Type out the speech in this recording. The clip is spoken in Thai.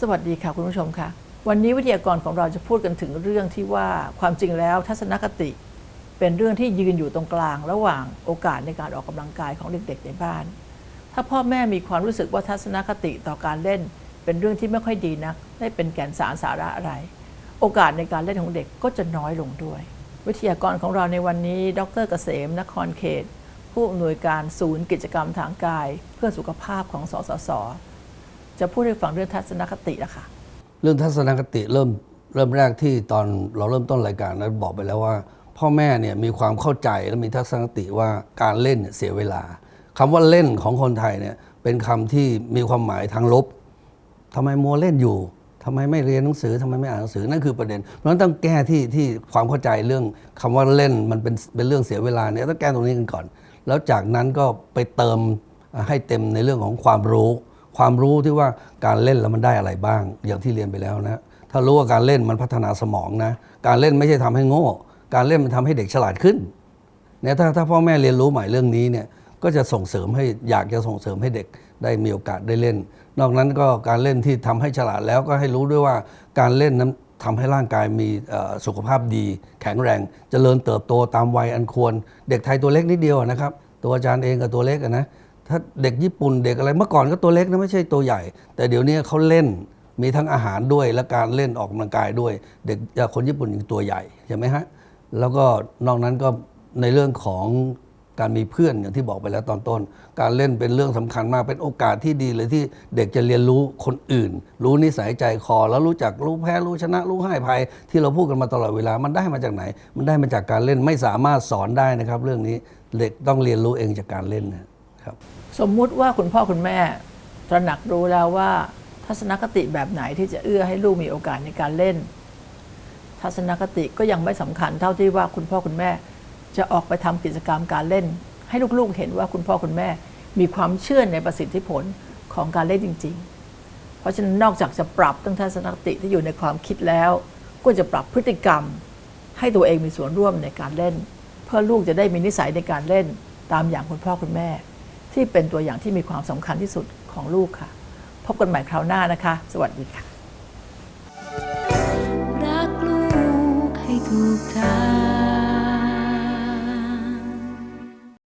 สวัสดีค่ะคุณผู้ชมค่ะ วันนี้วิทยากรของเราจะพูดกันถึงเรื่องที่ว่าความจริงแล้วทัศนคติเป็นเรื่องที่ยืนอยู่ตรงกลาง ระหว่างโอกาสในการออกกำลังกายของเด็กๆในบ้าน ถ้าพ่อแม่มีความรู้สึกว่าทัศนคติต่อการเล่น เป็นเรื่องที่ไม่ค่อยดีนักไม่เป็นแก่นสารสาระอะไร โอกาสในการเล่นของเด็กก็จะน้อยลงด้วย วิทยากรของเราในวันนี้ ดรเกษม นครเขต ผู้อำนวยการศูนย์กิจกรรมทางกาย เพื่อสุขภาพของสสส จะพูดให้ฟังเรื่องทัศนคติละค่ะเรื่องทัศนคติเริ่มเริ่มแรกที่ตอนเราเริ่มต้นรายการนั้นบอกไปแล้วว่า พ่อแม่เนี่ยมีความเข้าใจและมีทัศนคติว่าการเล่นเสียเวลาคำว่าเล่นของคนไทยเนี่ยเป็นคำที่มีความหมายทางลบทำไมมัวเล่นอยู่ทำไมไม่เรียนหนังสือทำไมไม่อ่านหนังสือนั่นคือประเด็น เพราะฉะนั้นต้องแก้ที่ที่ความเข้าใจเรื่องคำว่าเล่นมันเป็นเป็นเรื่องเสียเวลาเนี่ยต้องแก้ตรงนี้กันก่อน แล้วจากนั้นก็ไปเติมให้เต็มในเรื่องของความรู้ ความรู้ที่ว่าการเล่นแล้วมันได้อะไรบ้าง อย่างที่เรียนไปแล้วนะถ้ารู้ว่าการเล่นมันพัฒนาสมองนะ การเล่นไม่ใช่ทำให้โง่ การเล่นมันทำให้เด็กฉลาดขึ้นเนี่ยถ้าถ้าพ่อแม่เรียนรู้ใหม่เรื่องนี้เนี่ยก็จะส่งเสริมให้อยากจะส่งเสริมให้เด็กได้มีโอกาสได้เล่น นอกนั้นก็การเล่นที่ทำให้ฉลาดแล้วก็ให้รู้ด้วยว่าการเล่นนั้นทำให้ร่างกายมีสุขภาพดี แข็งแรงเจริญเติบโตตามวัยอันควร เด็กไทยตัวเล็กนิดเดียวนะครับ ตัวอาจารย์เองกับตัวเล็กนะ ถ้าเด็กญี่ปุ่นเด็กอะไรเมื่อก่อนก็ตัวเล็กนะไม่ใช่ตัวใหญ่ แต่เดี๋ยวนี้เขาเล่นมีทั้งอาหารด้วยและการเล่นออกกำลังกายด้วย เด็กคนญี่ปุ่นยังตัวใหญ่ใช่ไหมฮะแล้วก็นอกนั้นก็ในเรื่องของการมีเพื่อนอย่างที่บอกไปแล้วตอนต้น การเล่นเป็นเรื่องสำคัญมากเป็นโอกาสที่ดีเลยที่เด็กจะเรียนรู้คนอื่น รู้นิสัยใจคอ แล้วรู้จักรู้แพ้รู้ชนะ รู้ให้ภัย ที่เราพูดกันมาตลอดเวลามันได้มาจากไหน มันได้มาจากการเล่นไม่สามารถสอนได้นะครับ เรื่องนี้เด็กต้องเรียนรู้เองจากการเล่นนะ ครับสมมุติว่าคุณพ่อคุณแม่ตระหนักรู้แล้วว่า ทัศนคติแบบไหนที่จะเอื้อให้ลูกมีโอกาสในการเล่น ทัศนคติก็ยังไม่สำคัญเท่าที่ว่าคุณพ่อคุณแม่จะออกไปทำกิจกรรมการเล่น ให้ลูกๆเห็นว่าคุณพ่อคุณแม่มีความเชื่อในประสิทธิผลของการเล่นจริง ๆ เพราะฉะนั้นนอกจากจะปรับตั้งทัศนคติที่อยู่ในความคิดแล้ว ก็จะปรับพฤติกรรม ให้ตัวเองมีส่วนร่วมในการเล่น เพื่อลูกจะได้มีนิสัยในการเล่นตามอย่างคุณพ่อคุณแม่ ที่เป็นตัวอย่างที่มีความสำคัญที่สุดของลูกค่ะ พบกันใหม่คราวหน้านะคะ สวัสดีค่ะ รักลูกให้ถูกทาง